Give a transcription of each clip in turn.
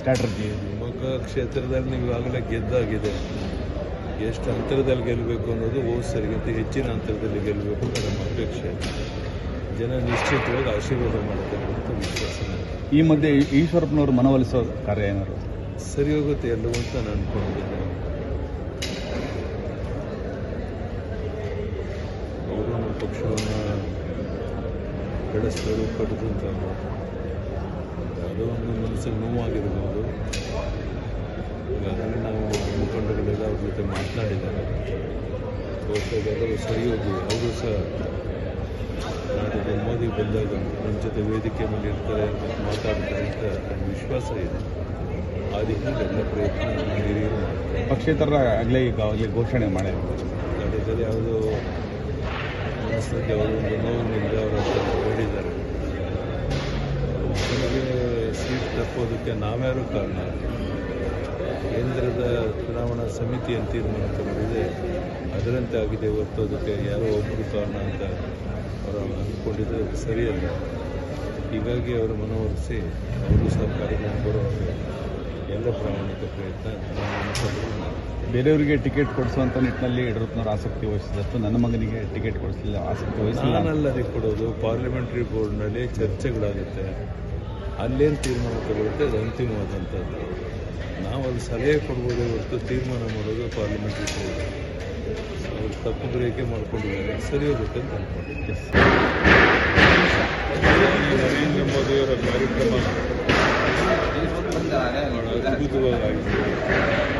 Strategy Shivamogga ಕ್ಷೇತ್ರದಲ್ಲಿ ನೀವು ಈಗಾಗಲೇ ಗೆದ್ದಾಗಿದೆ. ಎಷ್ಟು ಅಂತರದಲ್ಲಿ ಗೆಲ್ಲಬೇಕು ಅನ್ನೋದು ಹೋದ ಸರಿಗಿಂತ ಹೆಚ್ಚಿನ ಅಂತರದಲ್ಲಿ ಗೆಲ್ಲಬೇಕು ಅಂತ ನಮ್ಮ ಅಪೇಕ್ಷೆ. ಜನ ನಿಶ್ಚಿತವಾಗಿ ಆಶೀರ್ವಾದ ಮಾಡ್ತಾರೆ ಅಂತ ವಿಶ್ವಾಸ ನನಗೆ. ಈ ಮಧ್ಯೆ ಈಶ್ವರಪ್ಪನವರು ಮನವೊಲಿಸೋ ಕಾರ್ಯ ಏನಾದರು? ಸರಿ ಹೋಗುತ್ತೆ ಎಲ್ಲವೂ ಅಂತ ನಾನು ಅನ್ಕೊಂಡಿದ್ದೇನೆ. ಅವರು ನಮ್ಮ ಪಕ್ಷವನ್ನು ಬೆಳೆಸಲು ಅಂತ ಯಾವುದೋ ಒಂದು ಮನಸ್ಸಿಗೆ ನೋವಾಗಿರ್ಬೋದು. ಈಗಾಗಲೇ ನಾವು ಮುಖಂಡರುಗಳೆಲ್ಲ ಅವ್ರ ಜೊತೆ ಮಾತನಾಡಿದ್ದಾರೆ. ಎಲ್ಲರೂ ಸರಿ ಹೋಗಿ ಅವರು ಸಹ ನಾಡಿದ್ದು ಮೋದಿ ಬಂದಾಗ ನಮ್ಮ ಜೊತೆ ವೇದಿಕೆ ಮೇಲೆ ಇರ್ತಾರೆ ಮಾತಾಡ್ತಾರೆ ಅಂತ ನನ್ನ ವಿಶ್ವಾಸ ಇದೆ. ಆ ದಿಕ್ಕಿನಲ್ಲಿ ಎಲ್ಲ ಪ್ರಯತ್ನ ನಮ್ಮ ಹಿರಿಯರು ಮಾಡ್ತಾರೆ. ಪಕ್ಷೇತರ ಆಗಲೇ ಈಗಾಗಲೇ ಘೋಷಣೆ ಮಾಡಿರ್ಬೋದು ಯಾವುದೋ ಮನಸ್ಸಿಗೆ ಯಾವುದೋ ಒಂದು ನೋವಿನಿಂದ ಅವರು ಹೇಳಿದ್ದಾರೆ. ನಮಗೆ ಸೀಟ್ ತಪ್ಪೋದಕ್ಕೆ ನಾವ್ಯಾರು ಕಾರಣ ಕೇಂದ್ರದ ಚುನಾವಣಾ ಸಮಿತಿ ಅಂತ ತೀರ್ಮಾನ ತಗೊಂಡಿದೆ ಅದರಂತೆ ಆಗಿದೆ ಹೊರತೋದಕ್ಕೆ ಯಾರೋ ಒಬ್ಬರು ಕಾರಣ ಅಂತ ಅವರು ಅಂದ್ಕೊಂಡಿದ್ದು ಅದು ಸರಿಯಲ್ಲ ಹೀಗಾಗಿ ಅವರು ಮನವೊಲಿಸಿ ಅವರು ಸಹ ಕಾರ್ಯಕ್ರಮ ಎಲ್ಲ ಪ್ರಾಮಾಣಿಕ ಪ್ರಯತ್ನ. ಬೇರೆಯವರಿಗೆ ಟಿಕೆಟ್ ಕೊಡಿಸುವಂಥ ನಿಟ್ಟಿನಲ್ಲಿ ಯಡಿಯೂರಪ್ಪನವರು ಆಸಕ್ತಿ ವಹಿಸಿದಷ್ಟು ನನ್ನ ಮಗನಿಗೆ ಟಿಕೆಟ್ ಕೊಡಿಸಲಿಲ್ಲ ಆಸಕ್ತಿ ವಹಿಸಿಲ್ಲ ನಾನಲ್ಲದೆ ಕೊಡೋದು ಪಾರ್ಲಿಮೆಂಟ್ರಿ ಬೋರ್ಡ್ನಲ್ಲಿ ಚರ್ಚೆಗಳಾಗುತ್ತೆ. ಅಲ್ಲೇನು ತೀರ್ಮಾನ ತಗೊಳುತ್ತೆ ಅದು ಅಂತಿಮವಾದಂಥದ್ದು ನಾವು ಅಲ್ಲಿ ಸಲಹೆ ಕೊಡ್ಬೋದೇ ಹೊರತು ತೀರ್ಮಾನ ಮಾಡೋದು ಪಾರ್ಲಿಮೆಂಟ್ರಿ ಬೋರ್ಡ್ ಅವ್ರು ತಪ್ಪು ಗ್ರಹಿಕೆ ಮಾಡ್ಕೊಂಡಿದ್ದಾರೆ. ಸರಿ ಹೋಗುತ್ತೆ ಅಂತ ಅನ್ಕೊಂಡಿದ್ದೆ ನರೇಂದ್ರ ಮೋದಿಯವರ ಕಾರ್ಯಕ್ರಮ. ಅದ್ಭುತವಾಗಿದೆ ಸಾಕಾಗ್ತಾಯಿರಲಿಲ್ಲ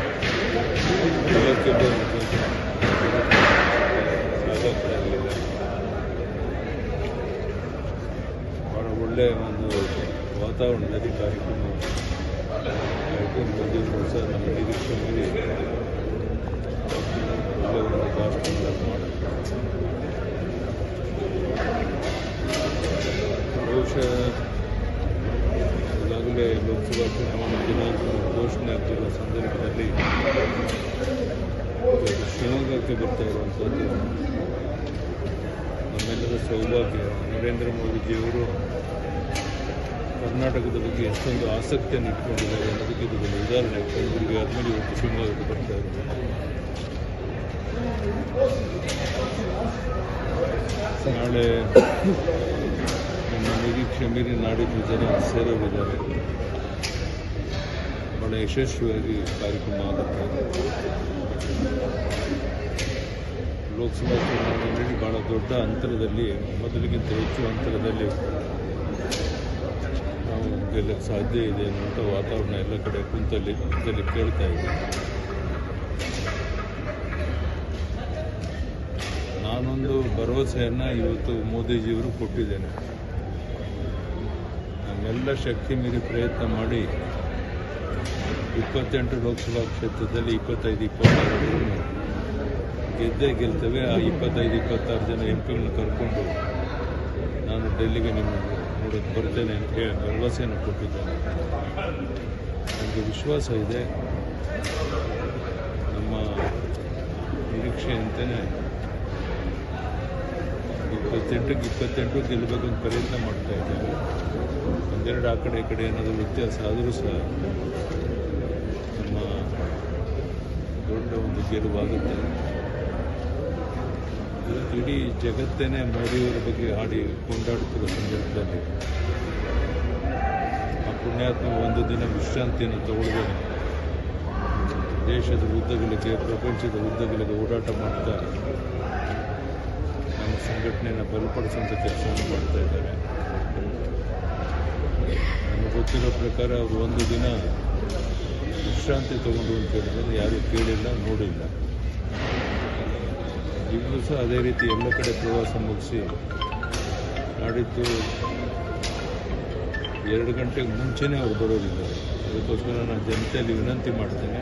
ಭಾಳ ಒಳ್ಳೆಯ ಒಂದು ವಾತಾವರಣದಲ್ಲಿ ಕಾರ್ಯಕ್ರಮ ಬಂದಿದ್ರು ಸಹ ನಮ್ಮ ನಿರೀಕ್ಷೆ ಮೀರಿ ಒಳ್ಳೆಯ ಒಂದು ಭಾಷಣ ಮಾಡಿದ್ರು ಬಹುಶಃ ಈಗಾಗಲೇ ಲೋಕಸಭಾ ಚುನಾವಣೆ ದಿನಾಂಕ ಘೋಷಣೆ ಸಂದರ್ಭದಲ್ಲಿ ಶಿವಮೊಗ್ಗಕ್ಕೆ ಬರ್ತಾ ಇರುವಂಥದ್ದು. ನಮ್ಮೆಲ್ಲರ ಸೌಭಾಗ್ಯ. ನರೇಂದ್ರ ಮೋದಿಜಿಯವರು ಕರ್ನಾಟಕದ ಬಗ್ಗೆ ಎಷ್ಟೊಂದು ಆಸಕ್ತಿಯನ್ನು ಇಟ್ಕೊಂಡಿದ್ದಾರೆ ಅನ್ನೋದಕ್ಕೆ ಇದು ಒಂದು ಉದಾಹರಣೆ. ಕಲಬುರಗಿ ಆದಮೇಲೆ ಇವತ್ತು ಶಿವಮೊಗ್ಗಕ್ಕೆ ಬರ್ತಾ ಇದ್ದಾರೆ ನಾಳೆ ನಮ್ಮ ನಿರೀಕ್ಷೆ ಮೀರಿ ನಾಡಿದ್ದು ಜನ ಸೇರೋರಿದ್ದಾರೆ. ಬಹಳ ಯಶಸ್ವಿಯಾಗಿ ಕಾರ್ಯಕ್ರಮ ಆಗುತ್ತೆ ಲೋಕಸಭಾ ಚುನಾವಣೆಯಲ್ಲಿ ಬಹಳ ದೊಡ್ಡ ಅಂತರದಲ್ಲಿ ಮೊದಲಿಗಿಂತ ಹೆಚ್ಚು ಅಂತರದಲ್ಲಿ ನಾವು ಗೆಲ್ಲಕ್ಕೆ ಸಾಧ್ಯ ಇದೆ ಅನ್ನುವಂಥ ವಾತಾವರಣ ಎಲ್ಲ ಕಡೆ ಕುಂತಲ್ಲಿ ಕುಂತಲ್ಲಿ ಕೇಳ್ತಾ ಇದೆ ನಾನೊಂದು ಭರವಸೆಯನ್ನು ಇವತ್ತು ಮೋದಿಜಿಯವರು ಕೊಟ್ಟಿದ್ದೇನೆ ನಮ್ಮೆಲ್ಲ ಶಕ್ತಿ ಮೀರಿ ಪ್ರಯತ್ನ ಮಾಡಿ ಇಪ್ಪತ್ತೆಂಟು ಲೋಕಸಭಾ ಕ್ಷೇತ್ರದಲ್ಲಿ ಇಪ್ಪತ್ತೈದು, ಇಪ್ಪತ್ತಾರು ಗೆದ್ದೇ ಗೆಲ್ತೇವೆ. ಆ ಇಪ್ಪತ್ತೈದು, ಇಪ್ಪತ್ತಾರು ಜನ ಎಂ ಪಿಗಳನ್ನ ಕರ್ಕೊಂಡು ನಾನು ಡೆಲ್ಲಿಗೆ ನಿಮ್ಮ ನೋಡೋಕ್ಕೆ ಬರ್ತೇನೆ ಅಂತ ಹೇಳಿ ಭರವಸೆಯನ್ನು ಕೊಟ್ಟಿದ್ದೇನೆ ನನಗೆ ವಿಶ್ವಾಸ ಇದೆ. ನಮ್ಮ ನಿರೀಕ್ಷೆಯಂತೆ ಇಪ್ಪತ್ತೆಂಟಕ್ಕೆ ಇಪ್ಪತ್ತೆಂಟು ಗೆಲ್ಲಬೇಕು ಅಂತ ಪ್ರಯತ್ನ ಮಾಡ್ತಾ ಇದ್ದೇವೆ. ಒಂದೆರಡು ಆ ಕಡೆ, ಈ ಕಡೆ ಏನಾದರೂ ವ್ಯತ್ಯಾಸ ಆದರೂ ಸಹ ನಮ್ಮ ದೊಡ್ಡ ಒಂದು ಗೆಲುವಾಗುತ್ತೆ ಇಡೀ ಜಗತ್ತೇನೆ ಮೋದಿಯವರ ಬಗ್ಗೆ ಹಾಡಿ ಕೊಂಡಾಡುತ್ತಿರುವ ಸಂದರ್ಭದಲ್ಲಿ ಆ ಪುಣ್ಯಾತ್ಮ ಒಂದು ದಿನ ವಿಶ್ರಾಂತಿಯನ್ನು ತಗೊಳ್ಬೇಕು ದೇಶದ ಉದ್ದಗಳಿಗೆ ಪ್ರಪಂಚದ ಉದ್ದಗಳಿಗೆ ಓಡಾಟ ಮಾಡ್ತಾ ನಮ್ಮ ಸಂಘಟನೆಯನ್ನು ಬಲಪಡಿಸುವಂಥ ಕೆಲಸವನ್ನು ಮಾಡ್ತಾ ಇದ್ದಾರೆ. ನಮಗೆ ಗೊತ್ತಿರೋ ಪ್ರಕಾರ ಅವರು ಒಂದು ದಿನ ವಿಶ್ರಾಂತಿ ತಗೊಂಡು ಅಂತ ಹೇಳಿದ್ರೆ ಯಾರೂ ಕೇಳಿಲ್ಲ, ನೋಡಿಲ್ಲ. ಇಬ್ಬರು ಸಹ ಅದೇ ರೀತಿ ಎಲ್ಲ ಕಡೆ ಪ್ರವಾಸ ಮುಗಿಸಿ ನಾಡಿದ್ದು ಎರಡು ಗಂಟೆಗೆ ಮುಂಚೆನೇ ಅವ್ರು ಬರೋದಿದ್ದಾರೆ. ಅದಕ್ಕೋಸ್ಕರ ನಾನು ಜನತೆಯಲ್ಲಿ ವಿನಂತಿ ಮಾಡ್ತೇನೆ.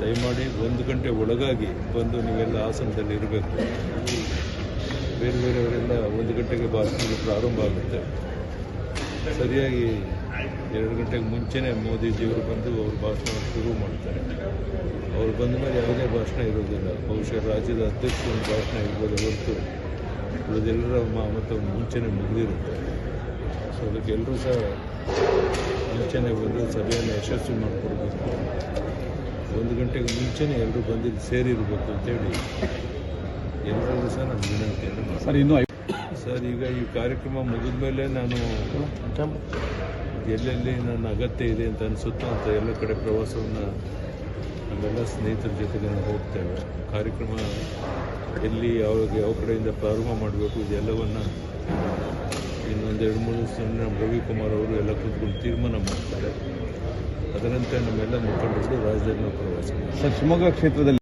ದಯಮಾಡಿ ಒಂದು ಗಂಟೆ ಒಳಗಾಗಿ ಬಂದು ನೀವೆಲ್ಲ ಆಸನದಲ್ಲಿ ಇರಬೇಕು. ಬೇರೆ ಬೇರೆಯವರೆಲ್ಲ ಒಂದು ಗಂಟೆಗೆ ಭಾಷಣಗಳು ಪ್ರಾರಂಭ ಆಗುತ್ತೆ. ಸರಿಯಾಗಿ ಎರಡು ಗಂಟೆಗೆ ಮುಂಚೆನೇ ಮೋದಿಜಿಯವರು ಬಂದು ಅವ್ರ ಭಾಷಣ ಶುರು ಮಾಡ್ತಾರೆ. ಅವ್ರು ಬಂದ ಮೇಲೆ ಯಾವುದೇ ಭಾಷಣ ಇರೋದಿಲ್ಲ. ಬಹುಶಃ ರಾಜ್ಯದ ಅಧ್ಯಕ್ಷ ಒಂದು ಭಾಷಣ ಇರ್ಬೋದು ಹೊರತು ಉಳಿದೆಲ್ಲರ ಮ- ಮುಂಚೆನೆ ಮುಗಿದಿರುತ್ತೆ. ಸೊ ಅದಕ್ಕೆಲ್ಲರೂ ಸಹ ಮುಂಚೆನೆ ಬಂದು ಸಭೆಯನ್ನು ಯಶಸ್ವಿ ಮಾಡಿಕೊಡ್ಬೇಕು. ಒಂದು ಗಂಟೆಗೆ ಮುಂಚೆನೇ ಎಲ್ಲರೂ ಬಂದಿದ್ದು ಸೇರಿರಬೇಕು ಅಂತೇಳಿ ಎಲ್ಲರಿಗೂ ಸಹ ನಾನು ವಿನಂತಿಯನ್ನು ಮಾಡ್ತೀನಿ ಸರ್ ಇನ್ನೂ ಸರ್ ಈಗ ಈ ಕಾರ್ಯಕ್ರಮ ಮುಗಿದ ಮೇಲೆ ನಾನು ಎಲ್ಲೆಲ್ಲಿ ನನ್ನ ಅಗತ್ಯ ಇದೆ ಅಂತ ಅನಿಸುತ್ತೋ ಅಂತ ಎಲ್ಲ ಕಡೆ ಪ್ರವಾಸವನ್ನು ನಮ್ಮೆಲ್ಲ ಸ್ನೇಹಿತರ ಜೊತೆಗೆ ನಾವು ಹೋಗ್ತೇವೆ. ಕಾರ್ಯಕ್ರಮ ಎಲ್ಲಿ ಯಾವಾಗ ಯಾವ ಕಡೆಯಿಂದ ಪ್ರಾರಂಭ ಮಾಡಬೇಕು ಇದೆಲ್ಲವನ್ನು ಇನ್ನೊಂದು ಎರಡು ಮೂರು ದಿವಸ ನಮ್ಮ ರವಿಕುಮಾರ್ ಅವರು ಎಲ್ಲ ಕೂತ್ಕೊಂಡು ತೀರ್ಮಾನ ಮಾಡ್ತಾರೆ. ಅದರಂತೆ ನಮ್ಮೆಲ್ಲ ಮುಖಂಡರು ರಾಜಧಾನಿ ಪ್ರವಾಸ ಸರ್, ಶಿವಮೊಗ್ಗ ಕ್ಷೇತ್ರದಲ್ಲಿ